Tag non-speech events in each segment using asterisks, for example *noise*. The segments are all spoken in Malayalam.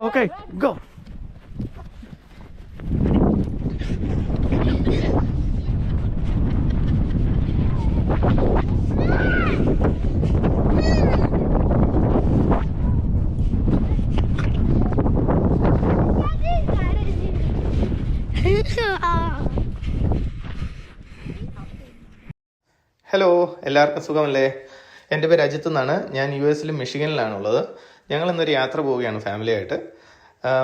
Okay, go. ഹലോ എല്ലാവർക്കും സുഖമല്ലേ? എന്റെ പേര് അജിത്ത് എന്നാണ്. ഞാൻ യു എസിലും മിഷിഗനിലാണുള്ളത്. ഞങ്ങൾ ഇന്നൊരു യാത്ര പോവുകയാണ് ഫാമിലിയായിട്ട്.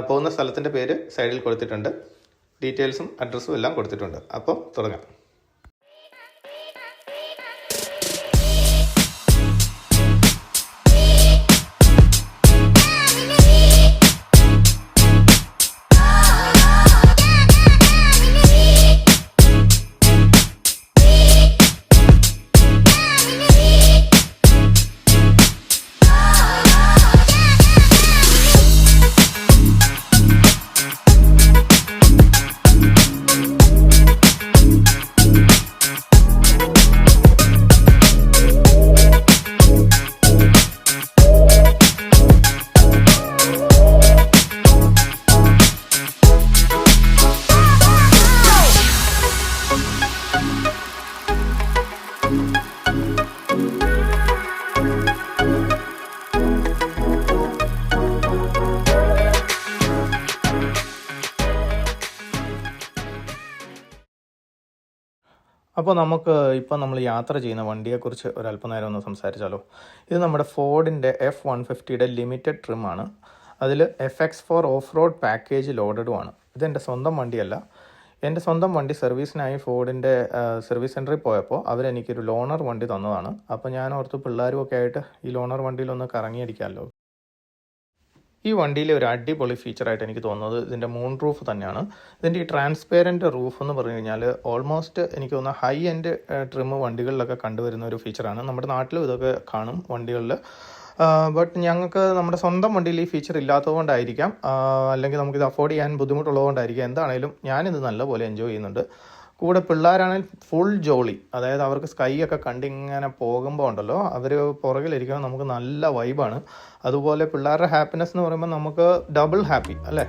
പോകുന്ന സ്ഥലത്തിന്റെ പേര് സൈഡിൽ കൊടുത്തിട്ടുണ്ട്. ഡീറ്റെയിൽസും അഡ്രസ്സും എല്ലാം കൊടുത്തിട്ടുണ്ട്. അപ്പോൾ തുടങ്ങാം. അപ്പോൾ നമുക്ക് ഇപ്പോൾ നമ്മൾ യാത്ര ചെയ്യുന്ന വണ്ടിയെക്കുറിച്ച് ഒരല്പനേരം ഒന്ന് സംസാരിച്ചാലോ? ഇത് നമ്മുടെ ഫോർഡിന്റെ എഫ് വൺ ഫിഫ്റ്റിയുടെ ലിമിറ്റഡ് ട്രിമാണ് അതിൽ F X four off road package ലോഡഡുമാണ് ഇതെന്റെ സ്വന്തം വണ്ടിയല്ല. എന്റെ സ്വന്തം വണ്ടി സർവീസിനായി ഫോർഡിന്റെ സർവീസ് സെന്ററിൽ പോയപ്പോൾ അവരെനിക്കൊരു ലോണർ വണ്ടി തന്നതാണ്. അപ്പോൾ ഞാൻ ഓർത്ത് പിള്ളേരും ഒക്കെ ആയിട്ട് ഈ ലോണർ വണ്ടിയിലൊന്ന് കറങ്ങിയടിക്കാമല്ലോ. ഈ വണ്ടിയിലെ ഒരു അടിപൊളി ഫീച്ചറായിട്ട് എനിക്ക് തോന്നുന്നത് ഇതിന്റെ മൂൺ റൂഫ് തന്നെയാണ്. ഇതിന്റെ ഈ ട്രാൻസ്പെയറന്റ് റൂഫ് എന്ന് പറഞ്ഞു കഴിഞ്ഞാൽ ഓൾമോസ്റ്റ് എനിക്ക് തോന്നുന്ന ഹൈ എൻഡ് ട്രിം വണ്ടികളിലൊക്കെ കണ്ടുവരുന്ന ഒരു ഫീച്ചറാണ് നമ്മുടെ നാട്ടിലും ഇതൊക്കെ കാണും വണ്ടികളിൽ ബട്ട് ഞങ്ങൾക്ക് നമ്മുടെ സ്വന്തം വണ്ടിയിൽ ഈ ഫീച്ചർ ഇല്ലാത്തതുകൊണ്ടായിരിക്കാം അല്ലെങ്കിൽ നമുക്കിത് അഫോർഡ് ചെയ്യാൻ ബുദ്ധിമുട്ടുള്ളതുകൊണ്ടായിരിക്കാം. എന്താണേലും ഞാനിത് നല്ലപോലെ എൻജോയ് ചെയ്യുന്നുണ്ട്. കൂടെ പിള്ളേരാണെങ്കിൽ ഫുൾ ജോളി അതായത് അവർക്ക് സ്കൈ ഒക്കെ കണ്ടിങ്ങനെ പോകുമ്പോൾ ഉണ്ടല്ലോ അവർ പുറകിലിരിക്കുമ്പോൾ നമുക്ക് നല്ല വൈബാണ് അതുപോലെ പിള്ളേരുടെ ഹാപ്പിനെസ് എന്ന് പറയുമ്പോൾ നമുക്ക് ഡബിൾ ഹാപ്പി അല്ലേ?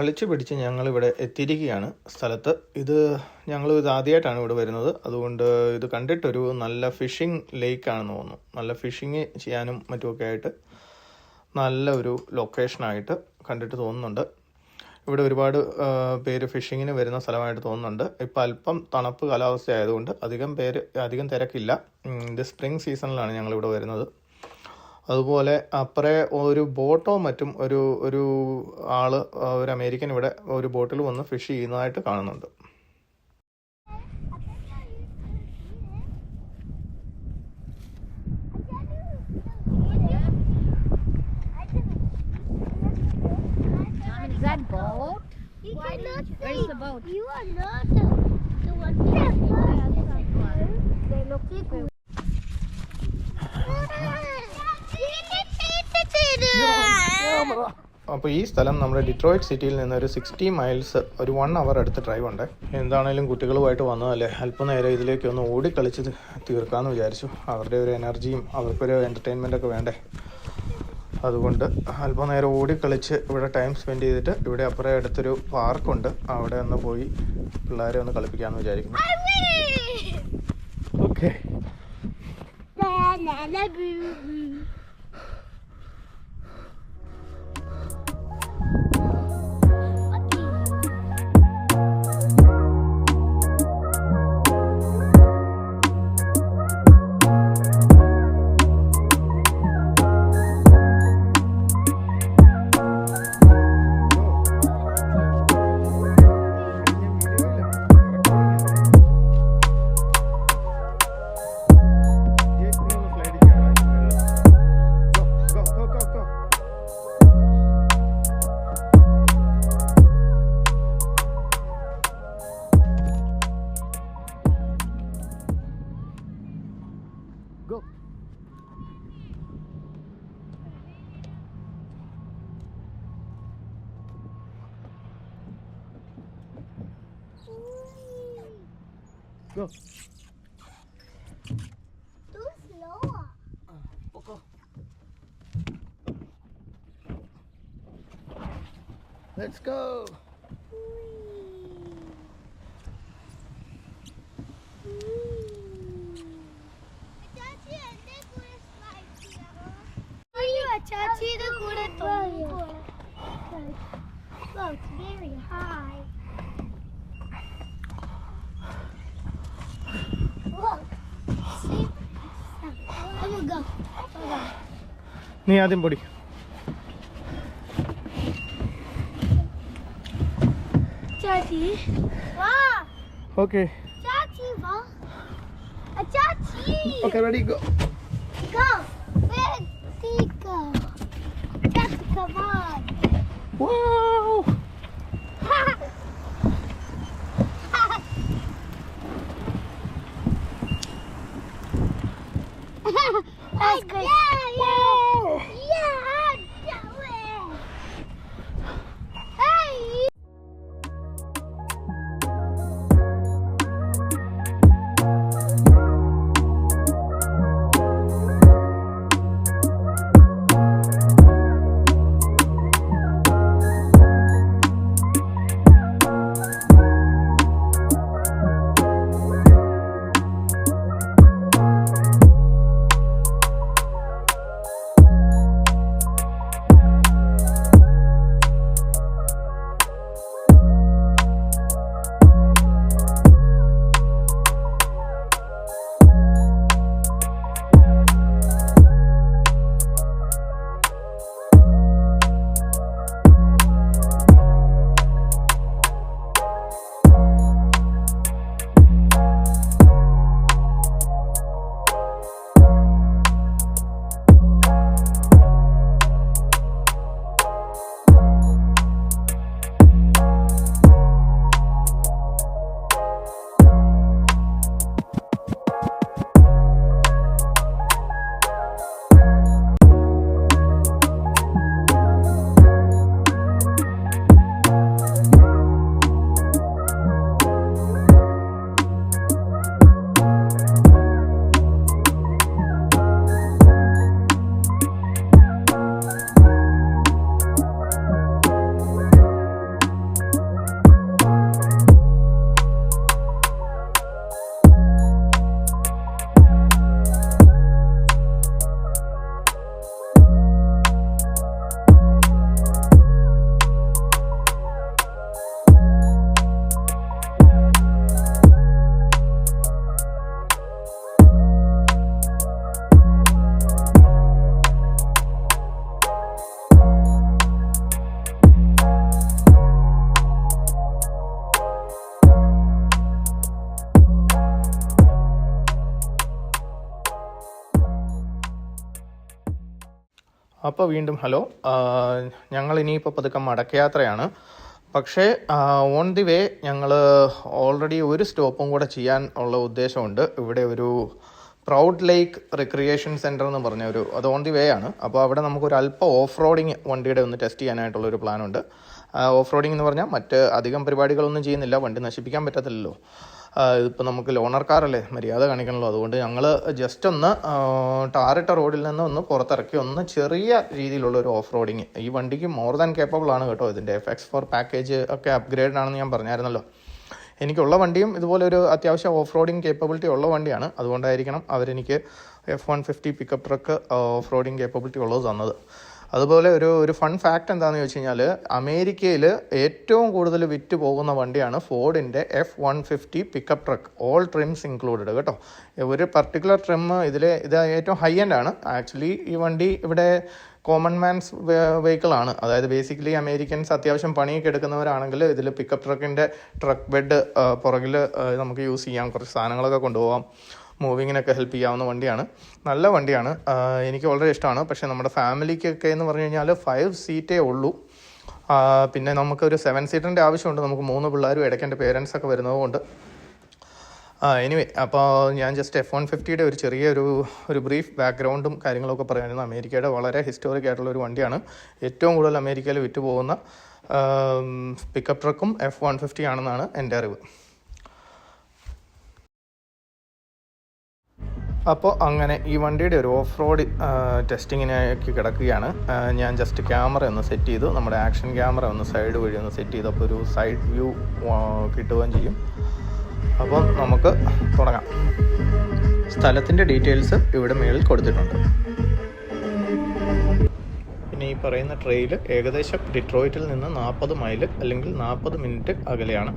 കളിച്ച് പിടിച്ച് ഞങ്ങളിവിടെ എത്തിയിരിക്കുകയാണ് സ്ഥലത്ത്. ഇത് ഞങ്ങൾ ഇത് ആദ്യമായിട്ടാണ് ഇവിടെ വരുന്നത്. അതുകൊണ്ട് ഇത് കണ്ടിട്ടൊരു നല്ല ഫിഷിംഗ് ലേക്കാണെന്ന് തോന്നുന്നു. നല്ല ഫിഷിങ് ചെയ്യാനും മറ്റുമൊക്കെ ആയിട്ട് നല്ല ഒരു ലൊക്കേഷനായിട്ട് കണ്ടിട്ട് തോന്നുന്നുണ്ട്. ഇവിടെ ഒരുപാട് പേര് ഫിഷിങ്ങിന് വരുന്ന സ്ഥലമായിട്ട് തോന്നുന്നുണ്ട്. ഇപ്പോൾ അല്പം തണുപ്പ് കാലാവസ്ഥ ആയതുകൊണ്ട് അധികം പേര് അധികം തിരക്കില്ല. ഇത് സ്പ്രിംഗ് സീസണിലാണ് ഞങ്ങളിവിടെ വരുന്നത്. അതുപോലെ അപ്പറെ ഒരു ബോട്ടോ മറ്റും ഒരു ഒരു ആൾ ഒരു അമേരിക്കൻ ഇവിടെ ഒരു ബോട്ടിൽ വന്ന് ഫിഷ് ചെയ്യുന്നതായിട്ട് കാണുന്നുണ്ട് Mom, is that boat? You Where's the boat? You are not the, the one They look like അപ്പോൾ ഈ സ്ഥലം നമ്മുടെ ഡിട്രോയിറ്റ് സിറ്റിയിൽ നിന്ന് ഒരു സിക്സ്റ്റി മൈൽസ് ഒരു വൺ അവർ അടുത്ത് ഡ്രൈവ് ഉണ്ട്. എന്താണേലും കുട്ടികളുമായിട്ട് വന്നതല്ലേ? അല്പനേരം ഇതിലേക്ക് ഒന്ന് ഓടിക്കളിച്ച് തീർക്കാമെന്ന് വിചാരിച്ചു. അവരുടെ ഒരു എനർജിയും അവർക്കൊരു എന്റർടൈൻമെന്റ് ഒക്കെ വേണ്ടേ? അതുകൊണ്ട് അല്പനേരം ഓടിക്കളിച്ച് ഇവിടെ ടൈം സ്പെൻഡ് ചെയ്തിട്ട് ഇവിടെ അപ്പുറം അടുത്തൊരു പാർക്കുണ്ട് അവിടെ ഒന്ന് പോയി പിള്ളേരെ ഒന്ന് കളിപ്പിക്കാമെന്ന് വിചാരിക്കുന്നു. Okay let's go Chachi, the good Look, very high. Look. See? I'm gonna go. നീ ആദ്യം പൊടി Chachi. Wow. Okay. Chachi. A chachi. Okay, ready, go. Go. Where go? Chachi, come on. Wow. *laughs* That's. Yeah, yeah. Wow. അപ്പോൾ വീണ്ടും ഹലോ ഞങ്ങൾ ഇനിയിപ്പോൾ പതുക്കെ മടക്കയാത്രയാണ്. പക്ഷേ ഓൺ ദി വേ ഞങ്ങൾ ഓൾറെഡി ഒരു സ്റ്റോപ്പും കൂടെ ചെയ്യാൻ ഉള്ള ഉദ്ദേശമുണ്ട്. ഇവിടെ ഒരു പ്രൗഡ് ലേക്ക് റിക്രിയേഷൻ സെന്റർ എന്ന് പറഞ്ഞ ഒരു അത് ഓൺ ദി വേ ആണ്. അപ്പോൾ അവിടെ നമുക്കൊരു അല്പം ഓഫ് റോഡിങ് വണ്ടിയുടെ ഒന്ന് ടെസ്റ്റ് ചെയ്യാനായിട്ടുള്ള ഒരു പ്ലാനുണ്ട് ഓഫ് റോഡിങ് എന്ന് പറഞ്ഞാൽ മറ്റ് അധികം പരിപാടികളൊന്നും ചെയ്യുന്നില്ല. വണ്ടി നശിപ്പിക്കാൻ പറ്റത്തില്ലല്ലോ. ഇതിപ്പോൾ നമുക്ക് ലോണർക്കാരല്ലേ മര്യാദ കാണിക്കണമല്ലോ അതുകൊണ്ട് ഞങ്ങൾ ജസ്റ്റ് ഒന്ന് ടാറിട്ട റോഡിൽ നിന്ന് ഒന്ന് പുറത്തിറക്കി. ഒന്ന് ചെറിയ രീതിയിലുള്ള ഒരു ഓഫ് റോഡിങ് ഈ വണ്ടിക്ക് മോർ ദാൻ കേപ്പബിൾ ആണ് കേട്ടോ ഇതിന്റെ എഫ് എക്സ് ഫോർ പാക്കേജ് ഒക്കെ അപ്ഗ്രേഡ് ആണെന്ന് ഞാൻ പറഞ്ഞായിരുന്നല്ലോ. എനിക്കുള്ള വണ്ടിയും ഇതുപോലെ ഒരു അത്യാവശ്യം ഓഫ് റോഡിങ് കേപ്പബിലിറ്റി ഉള്ള വണ്ടിയാണ്. അതുകൊണ്ടായിരിക്കണം അവരെനിക്ക് F one fifty pickup truck off roading capability ഉള്ളത് തന്നത്. അതുപോലെ ഒരു ഒരു ഫൺ ഫാക്റ്റ് എന്താണെന്ന് ചോദിച്ചു കഴിഞ്ഞാൽ അമേരിക്കയിൽ ഏറ്റവും കൂടുതൽ വിറ്റ് പോകുന്ന വണ്ടിയാണ് ഫോർഡിന്റെ F one fifty pickup truck all trims included കേട്ടോ. ഒരു പർട്ടിക്കുലർ ട്രിം ഇതിൽ ഇത് ഏറ്റവും ഹൈ എൻഡ് ആണ്. ആക്ച്വലി ഈ വണ്ടി ഇവിടെ കോമൺ മാൻസ് വെഹിക്കിളാണ് അതായത് ബേസിക്കലി അമേരിക്കൻസ് അത്യാവശ്യം പണിയൊക്കെ എടുക്കുന്നവരാണെങ്കിൽ ഇതിൽ പിക്കപ്പ് ട്രക്കിന്റെ ട്രക്ക് ബെഡ് പുറകിൽ നമുക്ക് യൂസ് ചെയ്യാം. കുറച്ച് സാധനങ്ങളൊക്കെ കൊണ്ടുപോകാം മൂവിങ്ങിനൊക്കെ ഹെൽപ്പ് ചെയ്യാവുന്ന വണ്ടിയാണ്. നല്ല വണ്ടിയാണ്. എനിക്ക് വളരെ ഇഷ്ടമാണ്. പക്ഷേ നമ്മുടെ ഫാമിലിക്കൊക്കെ എന്ന് പറഞ്ഞു കഴിഞ്ഞാൽ ഫൈവ് സീറ്റേ ഉള്ളൂ. പിന്നെ നമുക്കൊരു സെവൻ സീറ്ററിന്റെ ആവശ്യമുണ്ട്. നമുക്ക് മൂന്ന് പിള്ളേരും ഇടയ്ക്ക് എന്റെ പേരൻസൊക്കെ വരുന്നതുകൊണ്ട്. എനിവേ അപ്പോൾ ഞാൻ ജസ്റ്റ് എഫ് വൺ ഫിഫ്റ്റിയുടെ ഒരു ചെറിയൊരു ഒരു ബ്രീഫ് ബാക്ക്ഗ്രൗണ്ടും കാര്യങ്ങളൊക്കെ പറയാനായിരുന്നു. അമേരിക്കയുടെ വളരെ ഹിസ്റ്റോറിക് ആയിട്ടുള്ള ഒരു വണ്ടിയാണ്. ഏറ്റവും കൂടുതൽ അമേരിക്കയിൽ വിറ്റുപോകുന്ന പിക്കപ്പ് ട്രക്കും എഫ് വൺ ഫിഫ്റ്റി ആണെന്നാണ് എന്റെ അറിവ്. അപ്പോൾ അങ്ങനെ ഈ വണ്ടിയുടെ ഒരു ഓഫ് റോഡ് ടെസ്റ്റിങ്ങിനേക്ക് കിടക്കുകയാണ്. ഞാൻ ജസ്റ്റ് ക്യാമറ ഒന്ന് സെറ്റ് ചെയ്തു. നമ്മുടെ ആക്ഷൻ ക്യാമറ ഒന്ന് സൈഡ് വഴി ഒന്ന് സെറ്റ് ചെയ്തു. അപ്പോൾ ഒരു സൈഡ് വ്യൂ കിട്ടുകയും ചെയ്യും. അപ്പം നമുക്ക് തുടങ്ങാം. സ്ഥലത്തിന്റെ ഡീറ്റെയിൽസ് ഇവിടെ മേളിൽ കൊടുത്തിട്ടുണ്ട്. പിന്നെ ഈ പറയുന്ന ട്രെയിൽ ഏകദേശം ഡിട്രോയിറ്റിൽ നിന്ന് നാൽപ്പത് മൈൽ അല്ലെങ്കിൽ നാൽപ്പത് മിനിറ്റ് അകലെയാണ്.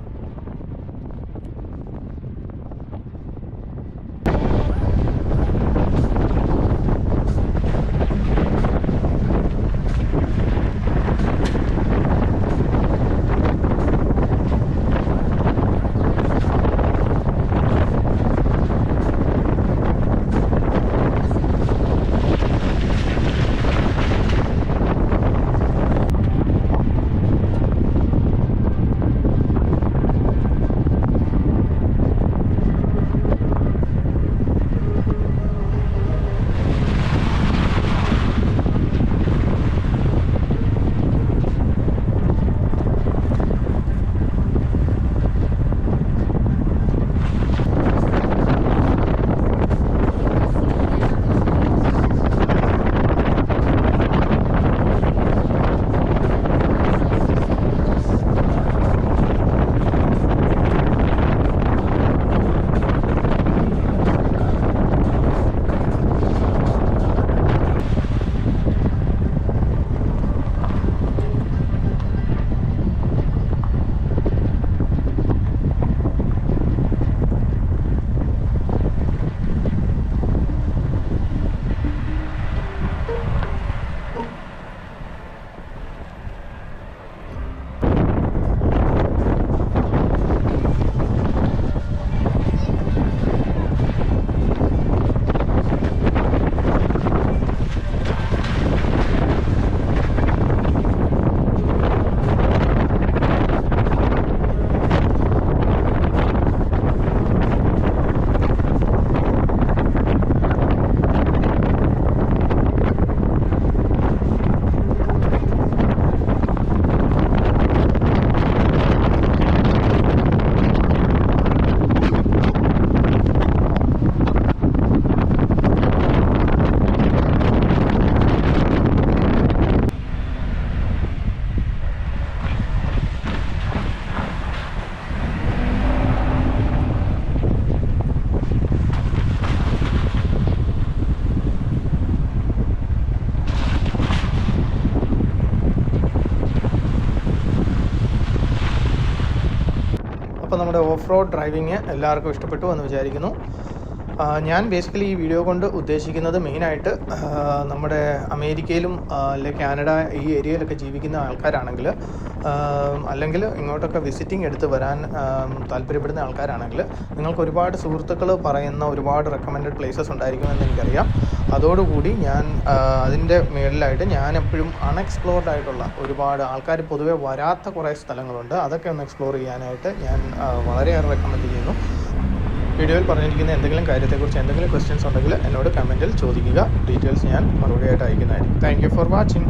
അപ്പോൾ നമ്മുടെ ഓഫ് റോഡ് ഡ്രൈവിങ് എല്ലാവർക്കും ഇഷ്ടപ്പെട്ടു എന്ന് വിചാരിക്കുന്നു. ഞാൻ ബേസിക്കലി ഈ വീഡിയോ കൊണ്ട് ഉദ്ദേശിക്കുന്നത് മെയിനായിട്ട് നമ്മുടെ അമേരിക്കയിലും അല്ലെ കാനഡ ഈ ഏരിയയിലൊക്കെ ജീവിക്കുന്ന ആൾക്കാരാണെങ്കിൽ അല്ലെങ്കിൽ ഇങ്ങോട്ടൊക്കെ വിസിറ്റിംഗ് എടുത്ത് വരാൻ താല്പര്യപ്പെടുന്ന ആൾക്കാരാണെങ്കിൽ നിങ്ങൾക്ക് ഒരുപാട് സുഹൃത്തുക്കൾ പറയുന്ന ഒരുപാട് റെക്കമെൻഡഡ് പ്ലേസസ് ഉണ്ടായിരിക്കുമെന്ന് എനിക്കറിയാം. അതോടുകൂടി ഞാൻ അതിന്റെ മേളിലായിട്ട് ഞാൻ എപ്പോഴും അൺഎക്സ്പ്ലോർഡ് ആയിട്ടുള്ള ഒരുപാട് ആൾക്കാർ പൊതുവെ വരാത്ത കുറേ സ്ഥലങ്ങളുണ്ട്. അതൊക്കെ ഒന്ന് എക്സ്പ്ലോർ ചെയ്യാനായിട്ട് ഞാൻ വളരെയേറെ റെക്കമെൻഡ് ചെയ്യുന്നു. വീഡിയോയിൽ പറഞ്ഞിരിക്കുന്ന എന്തെങ്കിലും കാര്യത്തെക്കുറിച്ച് എന്തെങ്കിലും ക്വസ്റ്റ്യൻസ് ഉണ്ടെങ്കിൽ എന്നോട് കമന്റിൽ ചോദിക്കുക. ഡീറ്റെയിൽസ് ഞാൻ മറുപടിയായിട്ട് അയക്കുന്നതായിരിക്കും. Thank for watching